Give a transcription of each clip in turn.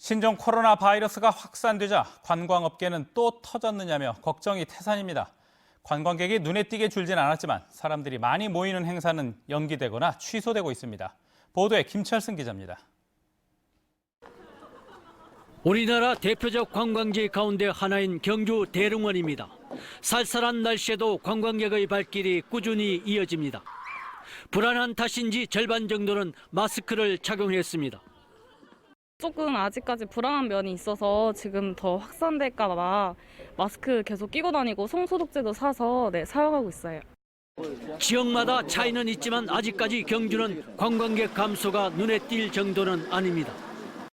신종 코로나 바이러스가 확산되자 관광업계는 또 터졌느냐며 걱정이 태산입니다. 관광객이 눈에 띄게 줄진 않았지만 사람들이 많이 모이는 행사는 연기되거나 취소되고 있습니다. 보도에 김철승 기자입니다. 우리나라 대표적 관광지 가운데 하나인 경주 대릉원입니다. 쌀쌀한 날씨에도 관광객의 발길이 꾸준히 이어집니다. 불안한 탓인지 절반 정도는 마스크를 착용했습니다. 조금 아직까지 불안한 면이 있어서 지금 더 확산될까 봐 마스크 계속 끼고 다니고 손소독제도 사서 네, 사용하고 있어요. 지역마다 차이는 있지만 아직까지 경주는 관광객 감소가 눈에 띌 정도는 아닙니다.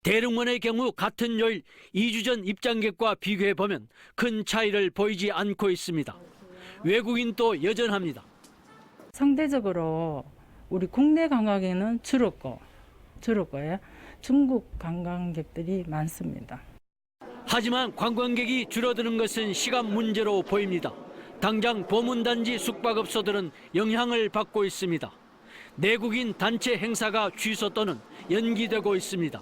대릉원의 경우 같은 요일 2주 전 입장객과 비교해 보면 큰 차이를 보이지 않고 있습니다. 외국인도 여전합니다. 상대적으로 우리 국내 관광객은 줄었고 줄었고요. 중국 관광객들이 많습니다. 하지만 관광객이 줄어드는 것은 시간 문제로 보입니다. 당장 보문단지 숙박업소들은 영향을 받고 있습니다. 내국인 단체 행사가 취소 또는 연기되고 있습니다.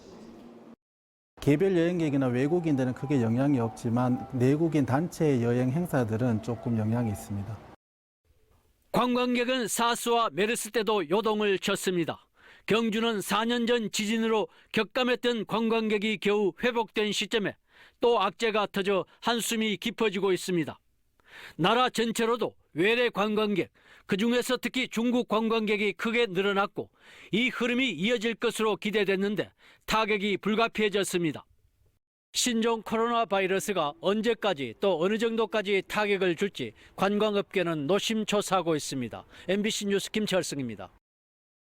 개별 여행객이나 외국인들은 크게 영향이 없지만 내국인 단체 여행 행사들은 조금 영향이 있습니다. 관광객은 사스와 메르스 때도 요동을 쳤습니다. 경주는 4년 전 지진으로 격감했던 관광객이 겨우 회복된 시점에 또 악재가 터져 한숨이 깊어지고 있습니다. 나라 전체로도 외래 관광객, 그중에서 특히 중국 관광객이 크게 늘어났고 이 흐름이 이어질 것으로 기대됐는데 타격이 불가피해졌습니다. 신종 코로나 바이러스가 언제까지 또 어느 정도까지 타격을 줄지 관광업계는 노심초사하고 있습니다. MBC 뉴스 김철승입니다.